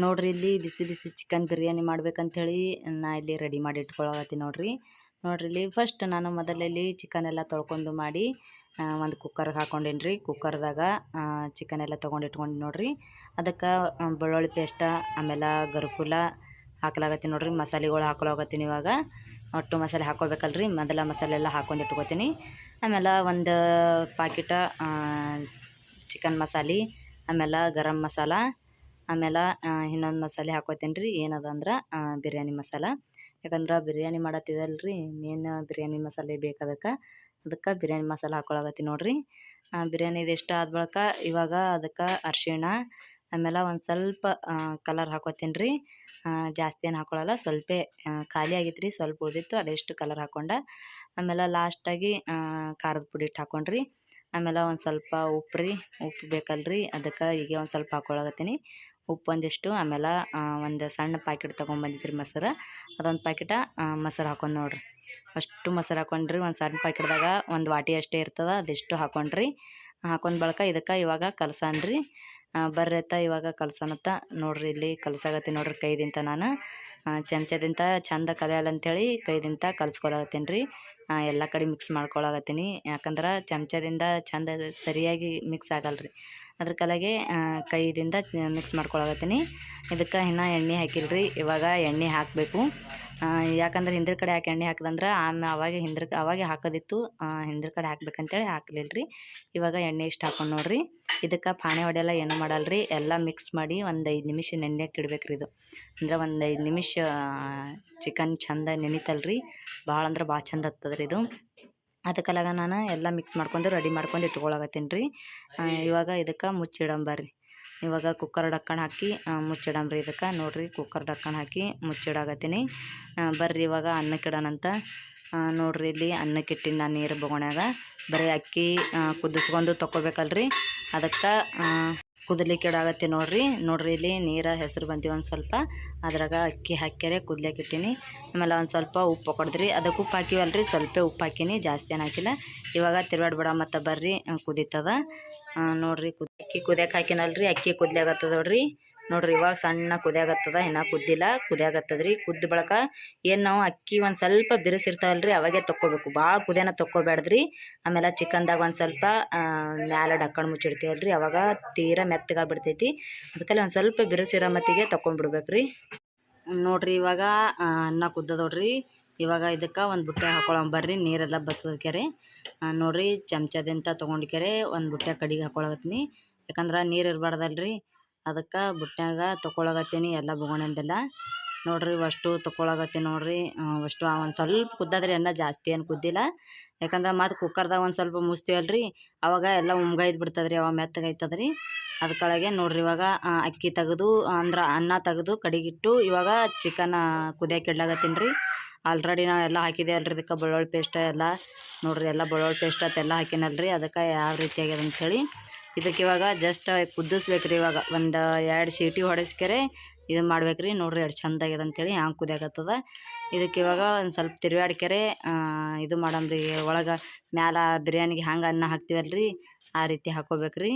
ನೋಡ್ರಿ ಇಲ್ಲಿ ಬಿಸಿ ಬಿಸಿ ಚಿಕನ್ ಬಿರಿಯಾನಿ ಮಾಡ್ಬೇಕಂಥೇಳಿ ನಾ ಇಲ್ಲಿ ರೆಡಿ ಮಾಡಿ ಇಟ್ಕೊಳಕತ್ತೀನಿ ನೋಡ್ರಿ. ನೋಡ್ರಿ ಇಲ್ಲಿ ಫಸ್ಟ್ ನಾನು ಮೊದಲಲ್ಲಿ ಚಿಕನ್ ಎಲ್ಲ ತೊಳ್ಕೊಂಡು ಮಾಡಿ ಒಂದು ಕುಕ್ಕರ್ಗೆ ಹಾಕೊಂಡೇನಿ ರೀ ಕುಕ್ಕರ್ದಾಗ ಚಿಕನ್ ಎಲ್ಲ ತೊಗೊಂಡು ಇಟ್ಕೊಂಡು ನೋಡ್ರಿ. ಅದಕ್ಕೆ ಬೆಳ್ಳುಳ್ಳಿ ಪೇಸ್ಟ ಆಮೇಲೆ ಗರ್ಕುಲ ಹಾಕ್ಲಾಗತ್ತೀನಿ ನೋಡ್ರಿ. ಮಸಾಲೆಗಳು ಹಾಕೊಳಕತ್ತೀನಿ ಇವಾಗ. ಒಟ್ಟು ಮಸಾಲೆ ಹಾಕೋಬೇಕಲ್ರಿ ಮೊದಲ ಮಸಾಲೆ ಎಲ್ಲ ಹಾಕೊಂಡು ಇಟ್ಕೊತೀನಿ. ಆಮೇಲೆ ಒಂದು ಪಾಕಿಟ ಚಿಕನ್ ಮಸಾಲೆ, ಆಮೇಲೆ ಗರಂ ಮಸಾಲ ಆಮೇಲೆ ಇನ್ನೊಂದು ಮಸಾಲೆ ಹಾಕೋತೇನೆ ರೀ. ಏನದ ಅಂದ್ರೆ ಬಿರಿಯಾನಿ ಮಸಾಲ. ಯಾಕಂದ್ರೆ ಬಿರಿಯಾನಿ ಮಾಡತ್ತಿದಲ್ಲ ರೀ ಮೇನ್ ಬಿರಿಯಾನಿ ಮಸಾಲೆ ಬೇಕು ಅದಕ್ಕೆ ಅದಕ್ಕೆ ಬಿರಿಯಾನಿ ಮಸಾಲ ಹಾಕೊಳಕತ್ತೀನಿ ನೋಡಿರಿ. ಬಿರಿಯಾನಿದು ಇಷ್ಟ ಆದ ಬಳಿಕ ಇವಾಗ ಅದಕ್ಕೆ ಅರ್ಶಿಣ, ಆಮೇಲೆ ಒಂದು ಸ್ವಲ್ಪ ಕಲರ್ ಹಾಕೋತೀನಿ ರೀ. ಜಾಸ್ತಿ ಏನು ಹಾಕೊಳ್ಳಲ್ಲ ಸ್ವಲ್ಪ ಖಾಲಿ ಆಗಿತ್ತು ರೀ, ಸ್ವಲ್ಪ ಉಳಿದಿತ್ತು, ಅದೆಷ್ಟು ಕಲರ್ ಹಾಕ್ಕೊಂಡೆ ಆಮೇಲೆ ಲಾಸ್ಟಾಗಿ ಖಾರದ ಪುಡಿ ಇಟ್ಟು ಹಾಕೊಂಡ್ರಿ ಆಮೇಲೆ ಒಂದು ಸ್ವಲ್ಪ ಉಪ್ಪು ರೀ, ಉಪ್ಪು ಬೇಕಲ್ರಿ, ಅದಕ್ಕೆ ಈಗ ಒಂದು ಸ್ವಲ್ಪ ಹಾಕ್ಕೊಳಕತ್ತೀನಿ ಉಪ್ಪು ಒಂದಿಷ್ಟು, ಆಮೇಲೆ ಒಂದು ಸಣ್ಣ ಪ್ಯಾಕೆಟ್ ತೊಗೊಂಬಂದಿದ್ರಿ ಮೊಸರು. ಅದೊಂದು ಪ್ಯಾಕೆಟ ಮೊಸರು ಹಾಕೊಂಡು ನೋಡ್ರಿ. ಅಷ್ಟು ಮೊಸರು ಹಾಕೊಂಡ್ರಿ, ಒಂದು ಸಣ್ಣ ಪ್ಯಾಕೆಟ್ದಾಗ ಒಂದು ವಾಟಿ ಅಷ್ಟೇ ಇರ್ತದೆ, ಅದಿಷ್ಟು ಹಾಕೊಂಡ್ರಿ. ಹಾಕೊಂಡು ಬಳಿಕ ಇದಕ್ಕೆ ಇವಾಗ ಕಲಸಾನ್ರಿ. ಬರ್ರಿ ಅತ್ತ, ಇವಾಗ ಕಲ್ಸನತ್ತ. ನೋಡ್ರಿ ಇಲ್ಲಿ ಕಲಸಾಗತ್ತೆ ನೋಡ್ರಿ ಕೈದಿಂತ ನಾನು. ಚಮಚದಿಂದ ಚಂದ ಕಲಿಯಲ್ಲ ಅಂಥೇಳಿ ಕೈದಿಂತ ಕಲ್ಸ್ಕೊಳಕತ್ತೀನಿ ರೀ ಎಲ್ಲ ಕಡೆ ಮಿಕ್ಸ್ ಮಾಡ್ಕೊಳಕತ್ತೀನಿ. ಯಾಕಂದ್ರೆ ಚಮಚದಿಂದ ಚಂದ ಸರಿಯಾಗಿ ಮಿಕ್ಸ್ ಆಗಲ್ಲ ರೀ ಅದ್ರ ಕಲಾಗೆ ಕೈದಿಂದ ಮಿಕ್ಸ್ ಮಾಡ್ಕೊಳಕತ್ತೀನಿ. ಇದಕ್ಕೆ ಇನ್ನೂ ಎಣ್ಣೆ ಹಾಕಿಲ್ರಿ. ಇವಾಗ ಎಣ್ಣೆ ಹಾಕಬೇಕು. ಯಾಕಂದ್ರೆ ಹಿಂದ್ರ ಕಡೆ ಯಾಕೆ ಎಣ್ಣೆ ಹಾಕಿದಂದ್ರೆ ಆಮೇಲೆ ಅವಾಗ ಹಿಂದ್ರ, ಅವಾಗೆ ಹಾಕೋದಿತ್ತು ಹಿಂದ್ರ ಕಡೆ ಹಾಕ್ಬೇಕಂತೇಳಿ ಹಾಕ್ಲಿಲ್ಲ ರೀ ಇವಾಗ ಎಣ್ಣೆ ಇಷ್ಟು ಹಾಕೊಂಡು ನೋಡ್ರಿ. ಇದಕ್ಕೆ ಪಾಣೆ ಹೊಡೆಯಲ್ಲ ಏನು ಮಾಡಲ್ಲ ರೀ ಎಲ್ಲ ಮಿಕ್ಸ್ ಮಾಡಿ ಒಂದು ಐದು ನಿಮಿಷ ನೆನೆಯಕ್ಕೆ ಇಡ್ಬೇಕು ರೀ ಇದು. ಅಂದ್ರೆ ಒಂದು ಐದು ನಿಮಿಷ ಚಿಕನ್ ಚಂದ ನೆನಿತಲ್ಲ ರೀ ಭಾಳ ಅಂದ್ರೆ ಭಾಳ ಚಂದ ಹತ್ತದ್ರಿ ಇದು. ಅದಕ್ಕೆಲ್ಲಾಗ ನಾನು ಎಲ್ಲ ಮಿಕ್ಸ್ ಮಾಡ್ಕೊಂಡು ರೆಡಿ ಮಾಡ್ಕೊಂಡು ಇಟ್ಕೊಳಕತ್ತೀನಿ ರೀ. ಇವಾಗ ಇದಕ್ಕೆ ಮುಚ್ಚಿಡಂಬರ್ರಿ ಇವಾಗ ಕುಕ್ಕರ್ ಡಕ್ಕಣ ಹಾಕಿ ಮುಚ್ಚಿಡಂಬ್ರಿ ಇದಕ್ಕೆ. ನೋಡಿರಿ ಕುಕ್ಕರ್ ಡಕ್ಕಣ ಹಾಕಿ ಮುಚ್ಚಿಡಾಕತ್ತೀನಿ. ಬರ್ರಿ ಇವಾಗ ಅನ್ನಕ್ಕೆ ಇಡೋಣಂತ ನೋಡ್ರಿ ಇಲ್ಲಿ ಅನ್ನಕ್ಕೆ ಇಟ್ಟಿನಿ ನಾನು ನೀರು ಬೊಗೋಣ್ಯಾಗ. ಬರೀ ಅಕ್ಕಿ ಕುದಿಸ್ಕೊಂಡು ತೊಗೋಬೇಕಲ್ರಿ ಅದಕ್ಕೆ ಕುದಲಿಕ್ಕೆ ಕೆಡಾಗತ್ತೆ ನೋಡ್ರಿ. ನೋಡ್ರಿ ಇಲ್ಲಿ ನೀರು ಹೆಸರು ಬಂದಿ ಒಂದು ಸ್ವಲ್ಪ. ಅದ್ರಾಗ ಅಕ್ಕಿ ಹಾಕ್ಯಾರೆ ಕುದ್ಲಿಕ್ಕೆ ಇಟ್ಟೀನಿ. ಆಮೇಲೆ ಒಂದು ಸ್ವಲ್ಪ ಉಪ್ಪು ಕೊಡಿದ್ರಿ. ಅದಕ್ಕೆ ಉಪ್ಪು ಹಾಕಿವಲ್ರಿ. ಸ್ವಲ್ಪ ಉಪ್ಪು ಹಾಕಿನಿ. ಜಾಸ್ತಿ ಏನು ಹಾಕಿಲ್ಲ. ಇವಾಗ ತಿರ್ವಾಡ್ಬೇಡ ಮತ್ತು ಬರ್ರಿ. ಕುದೀತದ. ನೋಡ್ರಿ ಕುದ್ ಅಕ್ಕಿ ಕುದಿಯಕ್ಕೆ ಹಾಕಿನಲ್ರಿ. ಅಕ್ಕಿ ಕುದ್ಲಿಯಾಗತ್ತದ ನೋಡ್ರಿ. ನೋಡ್ರಿ ಇವಾಗ ಸಣ್ಣ ಕುದಿಯಾಗತ್ತದ, ಇನ್ನೂ ಕುದ್ದಿಲ್ಲ. ಕುದಿಯಾಗತ್ತದ್ರಿ. ಕುದ್ದ ಬಳಕ ಏನು ನಾವು ಅಕ್ಕಿ ಒಂದು ಸ್ವಲ್ಪ ಬಿರುಸಿರ್ತಾವಲ್ಲ ರೀ ಅವಾಗೆ ತೊಕ್ಕೋಬೇಕು. ಭಾಳ ಕುದಿಯನ ತಕ್ಕೋಬೇಡ್ರಿ ಆಮೇಲೆ ಚಿಕನ್ದಾಗ ಒಂದು ಸ್ವಲ್ಪ ಮ್ಯಾಲೆ ಡಕ್ಕಣ್ ಮುಚ್ಚಿಡ್ತೀವಲ್ರಿ. ಅವಾಗ ತೀರಾ ಮೆತ್ತಗಾಗ್ಬಿಡ್ತೈತಿ ಅದಕ್ಕಲ್ಲಿ ಒಂದು ಸ್ವಲ್ಪ ಬಿರುಸಿರೋ ಮತ್ತಿಗೆ ತೊಗೊಂಡ್ಬಿಡ್ಬೇಕು ರೀ ನೋಡ್ರಿ ಇವಾಗ ಅನ್ನ ಕುದ್ದದ ನೋಡ್ರಿ. ಇವಾಗ ಇದಕ್ಕೆ ಒಂದು ಬುಟ್ಟೆ ಹಾಕೊಳಂ ಬರ್ರಿ, ನೀರೆಲ್ಲ ಬಸ್ದಕ್ಯಾರೆ ನೋಡ್ರಿ ಚಮಚದಿಂದ ತೊಗೊಂಡ್ಕ್ಯಾರೆ ಒಂದು ಬುಟ್ಟೆ ಕಡಿಗೆ ಹಾಕೊಳಕತ್ತೀನಿ ಯಾಕಂದ್ರೆ ನೀರು ಇರಬಾರ್ದಲ್ರಿ. ಅದಕ್ಕೆ ಬುಟ್ಟ್ಯಾಗ ತೊಗೊಳಕತ್ತೀನಿ ಎಲ್ಲ ಬೊಗಣೆಂದೆಲ್ಲ ನೋಡಿರಿ ಅಷ್ಟು ತೊಗೊಳಕತ್ತೀನಿ ನೋಡಿರಿ. ಅಷ್ಟು ಒಂದು ಸ್ವಲ್ಪ ಕುದ್ದದ್ರಿ ಅನ್ನ ಜಾಸ್ತಿ ಏನು ಕುದ್ದಿಲ್ಲ. ಯಾಕಂದ್ರೆ ಮತ್ತು ಕುಕ್ಕರ್ದಾಗ ಒಂದು ಸ್ವಲ್ಪ ಮುಚ್ತೀವಲ್ರಿ. ಅವಾಗ ಎಲ್ಲ ಉಮ್ಗೈದು ರೀ ಅವಾಗ ಮೆತ್ತಗೈತದ ರೀ ಅದಕ್ಕೊಳಗೆ ನೋಡ್ರಿ, ಇವಾಗ ಅಕ್ಕಿ ತೆಗೆದು, ಅಂದ್ರೆ ಅನ್ನ ತೆಗೆದು ಕಡಿಗಿಟ್ಟು ಇವಾಗ ಚಿಕನ್ ಕುದಿಯಕ್ಕೆ ಇಡ್ಲಾಗತ್ತೀನಿ ರೀ ಆಲ್ರೆಡಿ ನಾವು ಎಲ್ಲ ಹಾಕಿದೇವಲ್ರಿ ಅದಕ್ಕೆ ಬೆಳ್ಳುಳ್ಳಿ ಪೇಸ್ಟ್ ಎಲ್ಲ. ನೋಡ್ರಿ, ಎಲ್ಲ ಬೆಳ್ಳುಳ್ಳಿ ಪೇಸ್ಟ್ ಅದೆಲ್ಲ ಹಾಕಿನಲ್ರಿ. ಅದಕ್ಕೆ ಯಾವ ರೀತಿಯಾಗಿದೆ ಅಂಥೇಳಿ ಇದಕ್ಕೆ ಇವಾಗ ಜಸ್ಟ್ ಕುದಿಸ್ಬೇಕು ರೀ ಇವಾಗ. ಒಂದು ಎರಡು ಸೀಟಿ ಹೊಡೆಸ್ಕೆರೆ, ಇದು ಮಾಡ್ಬೇಕು ರೀ ನೋಡ್ರಿ ಎಷ್ಟು ಚಂದ ಆಗ್ಯದ ಅಂತೇಳಿ ಹ್ಯಾಂಗೆ ಕುದಿಯಾಕತ್ತದ. ಇದಕ್ಕೆ ಇವಾಗ ಒಂದು ಸ್ವಲ್ಪ ತಿರುವಾಡ್ಕೆರೆ ಇದು ಮಾಡಮ್ರಿ. ಒಳಗೆ ಮ್ಯಾಲ ಬಿರಿಯಾನಿಗೆ ಹ್ಯಾಂಗೆ ಅನ್ನ ಹಾಕ್ತೀವಲ್ಲ ರೀ ಆ ರೀತಿ ಹಾಕೋಬೇಕು ರೀ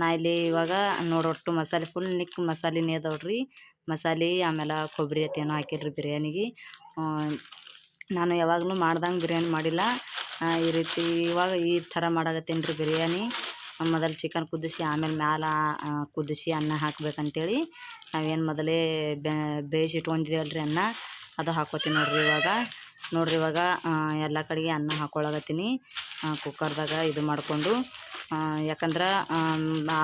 ನಾ ಇಲ್ಲಿ ಇವಾಗ ನೋಡೊಟ್ಟು ಮಸಾಲೆ ಫುಲ್ ನಿಕ್ ಮಸಾಲೆ ನೀದವ್ರಿ ಮಸಾಲೆ, ಆಮೇಲೆ ಕೊಬ್ಬರಿ ಅತ್ತೇನೋ ಹಾಕಿಲ್ರಿ ಬಿರಿಯಾನಿಗೆ. ನಾನು ಯಾವಾಗಲೂ ಮಾಡ್ದಂಗೆ ಬಿರಿಯಾನಿ ಮಾಡಿಲ್ಲ. ಈ ರೀತಿ ಇವಾಗ ಈ ಥರ ಮಾಡಾಕತ್ತೀನಿ ರೀ ಬಿರಿಯಾನಿ. ಮೊದಲು ಚಿಕನ್ ಕುದಿಸಿ, ಆಮೇಲೆ ಮ್ಯಾಲೆ ಕುದಿಸಿ ಅನ್ನ ಹಾಕ್ಬೇಕಂತೇಳಿ ನಾವೇನು ಮೊದಲೇ ಬೇಯಿಸಿ ರೀ ಅನ್ನ, ಅದು ಹಾಕೋತೀನಿ ನೋಡಿರಿ ಇವಾಗ. ನೋಡಿರಿ ಇವಾಗ ಎಲ್ಲ ಕಡೆಗೆ ಅನ್ನ ಹಾಕೊಳಗತ್ತೀನಿ ಕುಕ್ಕರ್ದಾಗ ಇದು ಮಾಡಿಕೊಂಡು ಯಾಕಂದ್ರೆ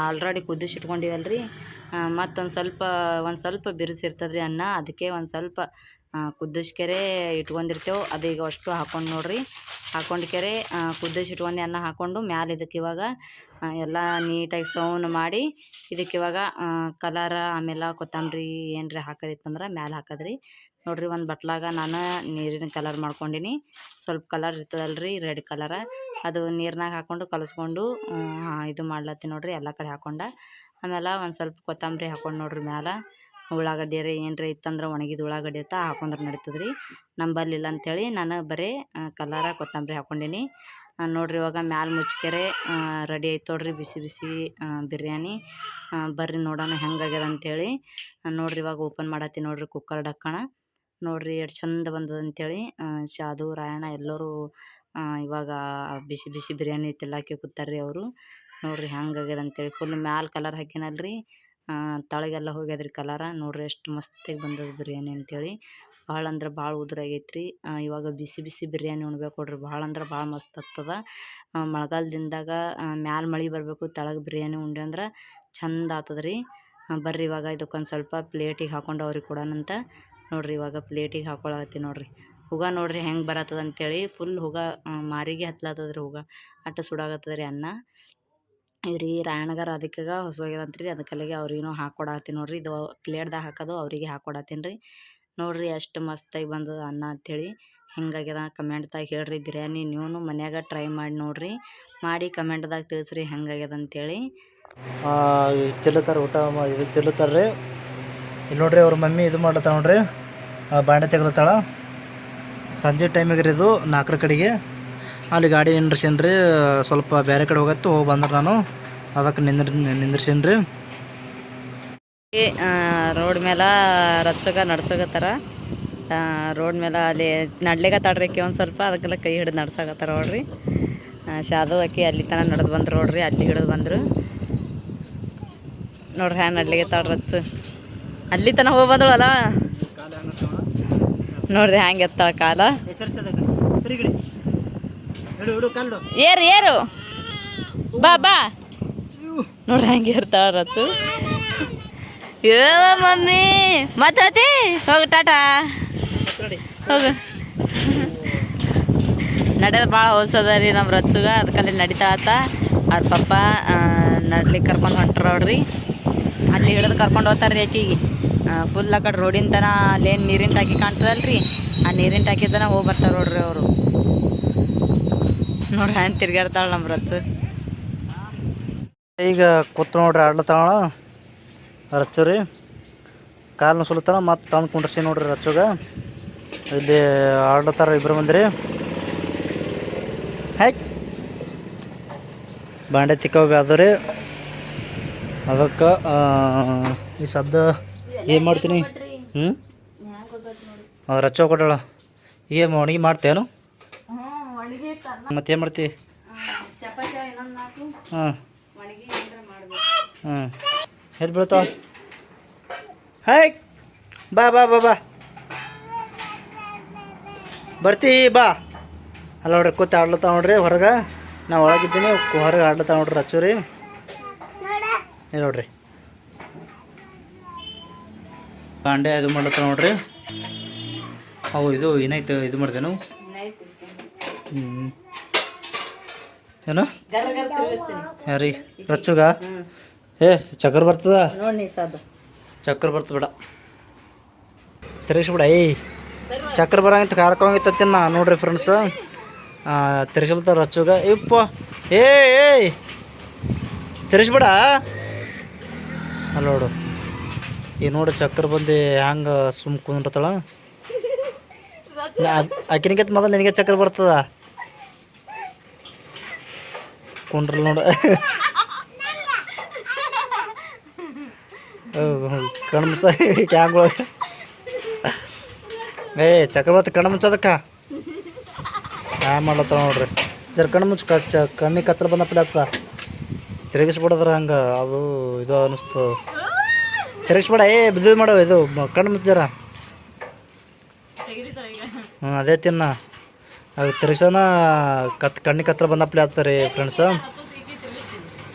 ಆಲ್ರೆಡಿ ಕುದಿಸಿ ಇಟ್ಕೊಂಡಿವಲ್ಲ ರೀ ಮತ್ತೊಂದು ಸ್ವಲ್ಪ, ಒಂದು ಸ್ವಲ್ಪ ಬಿರುಸಿರ್ತದೆ ರೀ ಅನ್ನ, ಅದಕ್ಕೆ ಒಂದು ಸ್ವಲ್ಪ ಕುದಿಸ್ಕೆರೆ ಇಟ್ಕೊಂಡಿರ್ತೇವೆ. ಅದೀಗ ಅಷ್ಟು ಹಾಕೊಂಡು ನೋಡಿರಿ. ಹಾಕೊಂಡ್ಕೆರೆ ಕುದಿಸಿ ಇಟ್ಕೊಂಡು ಅನ್ನ ಹಾಕ್ಕೊಂಡು ಮ್ಯಾಲೆ ಇದಕ್ಕೆ ಇವಾಗ ಎಲ್ಲ ನೀಟಾಗಿ ಸೌನ್ ಮಾಡಿ ಇದಕ್ಕೆ ಇವಾಗ ಕಲರ, ಆಮೇಲೆ ಕೊತ್ತಂಬರಿ ಏನರ ಹಾಕೋದಿತ್ತಂದ್ರೆ ಮ್ಯಾಲೆ ಹಾಕೋದ್ರಿ. ನೋಡ್ರಿ ಒಂದು ಬಟ್ಲಾಗ ನಾನು ನೀರಿನ ಕಲರ್ ಮಾಡ್ಕೊಂಡಿನಿ. ಸ್ವಲ್ಪ ಕಲರ್ ಇರ್ತದಲ್ರಿ, ರೆಡ್ ಕಲರ. ಅದು ನೀರ್ನಾಗ ಹಾಕ್ಕೊಂಡು ಕಲಸ್ಕೊಂಡು ಇದು ಮಾಡ್ಲತ್ತೀನಿ ನೋಡ್ರಿ ಎಲ್ಲ ಕಡೆ ಹಾಕ್ಕೊಂಡ ಆಮೇಲೆ ಒಂದು ಸ್ವಲ್ಪ ಕೊತ್ತಂಬರಿ ಹಾಕ್ಕೊಂಡು ನೋಡ್ರಿ ಮ್ಯಾಲೆ. ಉಳ್ಳಾಗಡ್ಡಿ ರೀ ಏನರ ಇತ್ತಂದ್ರೆ ಒಣಗಿದ ಉಳ್ಳಾಗಡ್ಡಿ ಇತ್ತ ಹಾಕೊಂಡ್ರೆ ನಡೀತದೆ ರೀ ನಂಬಲ್ಲಿ ಇಲ್ಲ ಅಂಥೇಳಿ ನಾನು ಬರೀ ಕಲರ ಕೊತ್ತಂಬರಿ ಹಾಕೊಂಡೀನಿ. ನೋಡಿರಿ ಇವಾಗ ಮ್ಯಾಲ ಮುಚ್ಕೆರೆ ರೆಡಿ ಆಯ್ತು ನೋಡ್ರಿ ಬಿಸಿ ಬಿಸಿ ಬಿರಿಯಾನಿ. ಬರ್ರಿ ನೋಡೋಣ ಹೆಂಗಾಗ್ಯದ ಅಂತೇಳಿ. ಆ, ನೋಡ್ರಿ ಇವಾಗ ಓಪನ್ ಮಾಡತ್ತಿ ನೋಡ್ರಿ ಕುಕ್ಕರ್ ಡಕ್ಕಣ. ನೋಡ್ರಿ ಎಷ್ಟು ಚಂದ ಬಂದದ ಅಂತೇಳಿ. ಶಾದು ರಾಯಣ್ಣ ಎಲ್ಲರೂ ಇವಾಗ ಬಿಸಿ ಬಿಸಿ ಬಿರಿಯಾನಿ ತಿಲ್ಲಾಕಿ ಕೂತಾರ್ರಿ ಅವರು. ನೋಡ್ರಿ ಹೆಂಗಾಗ್ಯದ ಅಂತೇಳಿ. ಫುಲ್ ಮ್ಯಾಲ ಕಲರ್ ಹಾಕಿನಲ್ರಿ ತಳಗೆಲ್ಲ ಹೋಗ್ಯದ್ರಿ ಕಲರ. ನೋಡ್ರಿ ಎಷ್ಟು ಮಸ್ತಾಗಿ ಬಂದದ ಬಿರಿಯಾನಿ ಅಂತೇಳಿ. ಭಾಳ ಅಂದ್ರೆ ಭಾಳ ಉದುರಾಗೈತ್ರಿ ರೀ ಇವಾಗ ಬಿಸಿ ಬಿಸಿ ಬಿರಿಯಾನಿ ಉಣ್ಬೇಕು ನೋಡ್ರಿ. ಭಾಳ ಅಂದ್ರೆ ಭಾಳ ಮಸ್ತ್ ಆಗ್ತದ. ಮಳೆಗಾಲದಿಂದಾಗ ಮ್ಯಾಲ ಮಳೆ ಬರಬೇಕು, ತಳಗೆ ಬಿರಿಯಾನಿ ಉಂಡೆ ಅಂದ್ರೆ ಚಂದ ಆಗ್ತದ್ರಿ ರೀ ಬರ್ರಿ ಇವಾಗ ಇದಕ್ಕೊಂದು ಸ್ವಲ್ಪ ಪ್ಲೇಟಿಗೆ ಹಾಕೊಂಡು ಅವ್ರಿಗೆ ಕೊಡೋಣಂತ ನೋಡ್ರಿ ಇವಾಗ ಪ್ಲೇಟಿಗೆ ಹಾಕೊಳತ್ತಿ ನೋಡ್ರಿ. ಹುಗ ನೋಡ್ರಿ ಹೆಂಗೆ ಬರತ್ತದ ಅಂತೇಳಿ. ಫುಲ್ ಹುಗ ಮಾರಿಗೆ ಹತ್ಲತ್ತದ್ರಿ ಹುಗ. ಅಟ್ಟ ಸುಡಾಗತ್ತದ್ರಿ ಅನ್ನ. ಇವ್ರಿಗೆ ರಾಯಣಗಾರ ಅದಕ್ಕೆ ಹೊಸೋಗ್ಯದಂತ್ರಿ ಅದಕ್ಕಲ್ಲಿಗೆ ಅವ್ರಿಗೂ ಹಾಕ್ಕೊಡತ್ತೀನಿ ನೋಡ್ರಿ, ಇದು ಪ್ಲೇಟ್ದಾಗ ಹಾಕೋದು ಅವರಿಗೆ ಹಾಕ್ಕೊಡತ್ತೀನಿ ರೀ. ನೋಡಿರಿ ಎಷ್ಟು ಮಸ್ತಾಗಿ ಬಂದದ ಅನ್ನ ಅಂಥೇಳಿ ಹೆಂಗಾಗ್ಯದ ಕಮೆಂಟ್ದಾಗ ಹೇಳ್ರಿ ಬಿರಿಯಾನಿ ನೀವು ಮನ್ಯಾಗ ಟ್ರೈ ಮಾಡಿ ನೋಡ್ರಿ, ಮಾಡಿ ಕಮೆಂಟ್ದಾಗ ತಿಳಿಸ್ರಿ ಹೆಂಗಾಗ್ಯದ ಅಂಥೇಳಿ ತಿಲ್ಲತ್ತಾರ ಊಟ ಇದು ತಿಲ್ಲತ್ತಾರ ರೀ ಇಲ್ಲಿ ನೋಡ್ರಿ ಅವ್ರ ಮಮ್ಮಿ ಇದು ಮಾಡತ್ತಾಳ ನೋಡ್ರಿ ಬಾಂಡೆ ತೆಗಲತ್ತಾಳ. ಸಂಜೆ ಟೈಮಿಗೆ ರೀ ಇದು ನಾಲ್ಕರ ಕಡೆಗೆ. ಅಲ್ಲಿ ಗಾಡಿ ನಿಂದ್ರಸಿನ್ರಿ ರೀ ಸ್ವಲ್ಪ ಬೇರೆ ಕಡೆ ಹೋಗತ್ತು ಹೋಗಿ ಬಂದ್ರೆ ನಾನು. ಅದಕ್ಕೆ ನಿಂದ್ರ ನಿಂದ್ರಸೀನಿ ರೀ ರೋಡ್ ಮೇಲೆ ರಚ್ಚಗ ನಡ್ಸೋಗತ್ತಾರ? ರೋಡ್ ಮೇಲೆ ಅಲ್ಲಿ ನಡ್ಲಿಕತ್ತಾಳ್ರಿ ಕೇ ಒಂದು ಸ್ವಲ್ಪ ಅದಕ್ಕೆಲ್ಲ ಕೈ ಹಿಡಿದು ನಡ್ಸಾಕತ್ತಾರ ನೋಡ್ರಿ. ಶಾದು ಆಕಿ ಅಲ್ಲಿ ತನಕ ನಡೆದು ಬಂದ್ರು ನೋಡ್ರಿ ಅಲ್ಲಿ ಹಿಡಿದು ಬಂದರು. ನೋಡ್ರಿ ಹ್ಯಾಂಗ ನಡ್ಲಿಕತ್ತಾಳ ರಚ್ಚು ಅಲ್ಲಿ ತನಕ ಹೋಗಿ ಬಂದಳಲ್ಲ? ನೋಡ್ರಿ ಹ್ಯಾಂಗೆ ಎತ್ತಾಳ ಕಾಲ. ಏರು ಏರು. ಬಾ ಬಾ. ನೋಡ್ರಿ ಹಂಗೆ ಇರ್ತಾವ ರಚ್ಚು ಏ ಮಮ್ಮಿ. ಮತ್ತೆ ಹೋಗು ಟಾಟಾ. ಹೋಗು. ನಡೆಯೋದು ಭಾಳ ಹೊಸದ ರೀ ನಮ್ಮ ರಚ್ಚುಗ ಅದಕ್ಕಲ್ಲಿ ನಡಿತಾ ಆತ. ಅವ್ರ ಪಪ್ಪ ನಡ್ಲಿಕ್ಕೆ ಕರ್ಕೊಂಡು ಹೊಂಟ್ರ ನೋಡ್ರಿ. ಅಲ್ಲಿ ಹಿಡಿದು ಕರ್ಕೊಂಡು ಹೋಗ್ತಾರೆ ರೀ ಆಕಿಗೆ ಫುಲ್ ಆ ಕಡೆ ರೋಡಿನ ತನ ಅಲ್ಲೇನು ನೀರಿನ ಟಾಕಿ ಕಾಣ್ತದಲ್ರಿ. ಆ ನೀರಿನ ಟಾಕಿ ತನ ಹೋಗಿ ಬರ್ತಾರೆ ನೋಡ್ರಿ ಅವರು. ನೋಡ್ರಿ ಹ್ಯಾಂಗ ತಿರ್ಗಾಡ್ತಾಳೆ ನಮ್ಮ ರಚ್ಚು. ಈಗ ಕೂತ್ ನೋಡ್ರಿ ಆಡ್ಲತ್ತಾಳ ರಚ್ಚು ರೀ. ಕಾಲು ಸುಲತಾಳ ಮತ್ತು ತಂದು ಕುಂಡ್ರಸಿ ನೋಡ್ರಿ ರಚ್ಚುಗ. ಇಲ್ಲಿ ಆಡ್ಲತ್ತಾರ ಇಬ್ರು ಬಂದ್ರಿ ಹಾಯ್ ಬಾಂಡೆ ತಿಕ್ಕೋಗಿ ಅದು ರೀ. ಅದಕ್ಕೆ ಈ ಸದ್ದ ಏನು ಮಾಡ್ತೀನಿ? ಹ್ಞೂ ರಚ್ಚ ಕೊಟ್ಟಳ. ಏನು ಒಣಗಿ ಮಾಡ್ತೇನು? ಮತ್ತೇನು ಮಾಡ್ತಿ? ಹಾಂ. ಹಾಂ. ಎಲ್ಲಿ ಬಾ ಬಾ ಬಾ ಬಾ. ಬರ್ತಿ, ಬಾ. ಅಲ್ಲ ನೋಡ್ರಿ, ಕೂತ್ ಆಡ್ಲತ್ತ ನೋಡ್ರಿ ಹೊರಗೆ. ನಾ ಒಳಗಿದ್ದೀನಿ, ಹೊರಗೆ ಆಡ್ಲತ್ತ ನೋಡ್ರಿ ಹಚ್ಚೂರಿ ನೋಡ್ರಿ. ಕಾಂಡೆ ಇದು ಮಾಡ್ಲತ್ತ ನೋಡ್ರಿ. ಅವು ಇದು ಏನಾಯ್ತು ಇದು ಮಾಡ್ದೇನು ಹ್ಞೂ ಏನು? ಯಾರಿ ರಚ್ಚುಗ? ಏ ಚಕ್ರ ಬರ್ತದ? ಚಕ್ರ ಬರ್ತದ ಬಿಡ. ತಿರುಗಿಸ್ಬಿಡ ಏಯ್. ಚಕ್ರ ಬರಂಗಿತ್ತು ಕಾರ್ಕೊಂಗಿತ್ತ ನಾ ನೋಡ್ರಿ ಫ್ರೆಂಡ್ಸ್ ತಿರುಗಿಸ್ಬಿಡ್ತಾರ ರಚ್ಚುಗ. ಇಪ್ಪ ಏ ಏಯ್ ತಿರುಗಿಸ್ಬಿಡ. ಅಲ್ಲ ನೋಡು ಈ ನೋಡಿ ಚಕ್ರ ಬಂದು ಹ್ಯಾಂಗ ಸುಮ್ ಕುಂದಿರ್ತಾಳ? ಆಕಿನಿಗೆ ಮೊದಲು ನಿನಗೆ ಚಕ್ರ ಬರ್ತದ? ಕುಂಡ್ರಲ್ ನೋಡ. ಕಣ್ಣು ಮುಚ್ಚ ಏ ಚಕ್ರವರ್ತಿ ಕಣ್ಣು ಮುಚ್ಚೋದಕ್ಕ? ಹಾ ಮಾಡ್ಲತ್ತ ನೋಡ್ರಿ. ಜರ ಕಣ್ಣು ಮುಚ್ಚ ಕಣ್ಣಿಗೆ ಕತ್ರ ಬಂದ ಆಗ್ತದ ತಿರುಗಿಸ್ಬಿಡದ್ರ ಹಂಗೆ, ಅದು ಇದು ಅನಿಸ್ತು ತಿರುಗಿಸ್ಬೇಡ, ಏ ಬಿದ್ದು ಮಾಡೋ, ಇದು ಕಣ್ಣು ಮುಚ್ಚರ ಹ್ಞೂ ಅದೇ ತಿನ್ನ. ಅದು ತಿರುಗಿಸೋಣ ಕತ್ ಕಣ್ಣಿಗೆ ಕತ್ತಲ ಬಂದಪ್ಪಲೆ ಆಗ್ತಾರೆ ಫ್ರೆಂಡ್ಸ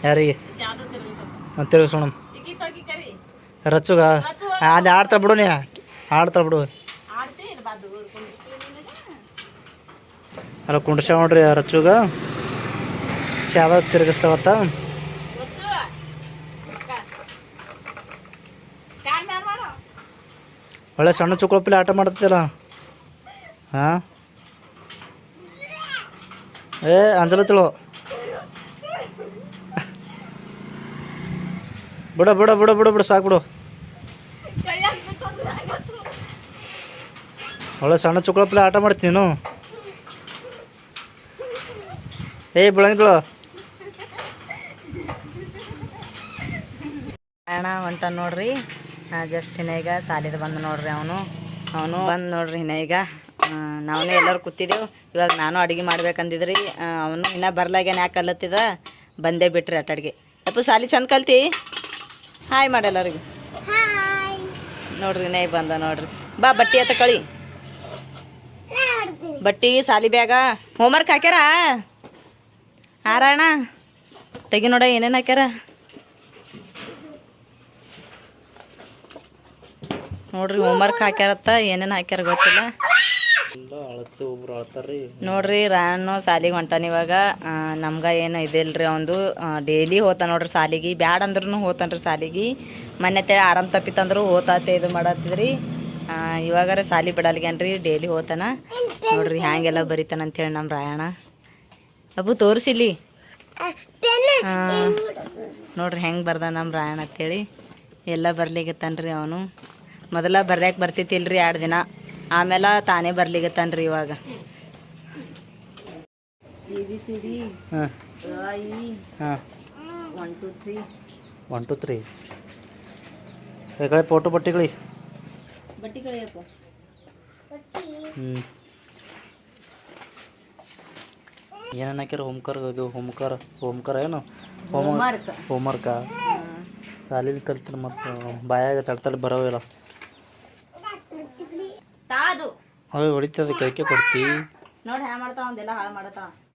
ಯಾರಿಗೆ? ತಿರುಗಿಸೋಣ. ರಚ್ಚುಗ? ಅಲ್ಲಿ ಆಡ್ತಾ ಬಿಡು ನೀ. ಆಡ್ತಾ ಬಿಡು. ಅಲ್ಲ ಕುಂಡ್ಸ ನೋಡ್ರಿ ರಚ್ಚುಗ. ಶಾದ ತಿರುಗಿಸ್ತಾವತ್ತ. ಒಳ್ಳೆ ಸಣ್ಣ ಚುಕ್ಕೊಪ್ಪಲಿ ಆಟ ಮಾಡ್ತಿಲ್ಲ ಹಾಂ ಏ ಅಂಜಲತ್ತಳು ಬಿಡ ಬಿಡ ಬಿಡ ಬಿಡ ಬಿಡ, ಸಾಕು ಬಿಡು. ಒಳ್ಳೆ ಸಣ್ಣ ಚುಕ್ಕಳಪ್ಪಲೆ ಆಟ ಮಾಡ್ತೀನಿ ನೀನು. ಏ ಬಿಳಂಗಿದ್ಳು ಅಣ್ಣ ಹೊಂಟ ನೋಡ್ರಿ. ಜಸ್ಟ್ ಹಿನೈಗ ಈಗ ಸಾಲಿದ ಬಂದು ನೋಡ್ರಿ ಅವನು. ಅವನು ಬಂದು ನೋಡ್ರಿ ಈಗ. ನಾವು ಎಲ್ಲರೂ ಕೂತಿದ್ದೆವು ಇವಾಗ ನಾನು ಅಡುಗೆ ಮಾಡ್ಬೇಕಂದಿದ್ರಿ ಅವನು ಇನ್ನೂ ಬರ್ಲಾಗ್ಯಾನ ಯಾಕೆ ಕಲತ್ತಿದ ಬಂದೇ ಬಿಟ್ರಿ ಅಟ್ ಅಡ್ಗೆ. ಅಪ್ಪ ಸಾಲಿ ಚಂದ ಕಲ್ತಿ? ಹಾಯ್ ಮಾಡಿ ಎಲ್ಲರಿಗೂ ನೋಡ್ರಿ ನೈ ಬಂದ ನೋಡ್ರಿ. ಬಾ, ಬಟ್ಟಿ ಅತ್ತ ಕಳಿ. ಬಟ್ಟಿ, ಸಾಲಿ ಬ್ಯಾಗ. ಹೋಮ್ವರ್ಕ್ ಹಾಕ್ಯಾರ? ಹಾರಣ್ಣ ತೆಗಿ ನೋಡ, ಏನೇನು ಹಾಕ್ಯಾರ? ನೋಡ್ರಿ ಹೋಮ್ವರ್ಕ್ ಹಾಕ್ಯಾರತ್ತ, ಏನೇನು ಹಾಕ್ಯಾರ ಗೊತ್ತಿಲ್ಲ. ನೋಡ್ರಿ ರಾನು ಸಾಲಿಗೆ ಹೊಂಟಾನ ಇವಾಗ. ನಮ್ಗೆ ಏನು ಇದಿಲ್ರಿ, ಅವಂದು ಡೈಲಿ ಹೋತ ನೋಡ್ರಿ ಸಾಲಿಗೆ. ಬ್ಯಾಡ ಅಂದ್ರೂ ಹೋತಾನ್ರಿ ಸಾಲಿಗೆ. ಮೊನ್ನೆ ತೇ ಆರಾಮ್ ತಪ್ಪಿತ್ತಂದ್ರು ಹೋತಾತೆ ಇದು ಮಾಡತ್ತಿದ್ರಿ. ಇವಾಗಾರ ಸಾಲಿ ಬಿಡಲ್ಗೇನ್ರಿ ಡೈಲಿ ಹೋತಾನ. ನೋಡ್ರಿ, ಹ್ಯಾಂಗೆಲ್ಲ ಬರಿತಾನ ಅಂತೇಳಿ ನಮ್ಮ ರಾಯಣ ಅಬ್ಬು ತೋರಿಸಿಲಿ. ನೋಡ್ರಿ, ಹೆಂಗೆ ಬರ್ದ ನಮ್ಮ ರಾಯಣ ಅಂತೇಳಿ. ಎಲ್ಲ ಬರ್ಲಿಗತ್ತಾನ್ರಿ ಅವನು. ಮೊದಲ ಬರ್ಯಾಕೆ ಬರ್ತಿತ್ತಿಲ್ರಿ, ಎರಡು ದಿನ. ಆಮೇಲೆ ತಾನೇ ಬರ್ಲಿಗತ್ತನ್ರಿ ಇವಾಗ. One two three one two three ಕಡೆ ಫೋಟೋ ಬಟ್ಟಿಗಳಿ. ಹ್ಞೂ ಏನೇನು ಹಾಕ್ಯಾರ? ಹೋಮ್ಕರ್ ಇದು ಹೋಮ್ಕರ್ ಹೋಮ್ಕರ್ ಏನು? ಹೋಮ್ ಹೋಮ್ವರ್ಕ್ ಹೋಮ್ವರ್ಕ ಸಾಲಿನ ಕಲ್ತಾರೆ ಮತ್ತು ಬಾಯಾಗ ತಡ್ತಲ್ಲಿ ಬರೋವಿಲ್ಲ ತಾದು. ಅವೆ ಹೊಡಿತದ ಕೈಕೆ ಕೊಡ್ತಿ. ನೋಡಿ ಹ್ಯಾ ಮಾಡ್ತಾವ ಒಂದೆಲ್ಲ ಹಾಳು ಮಾಡತಾವ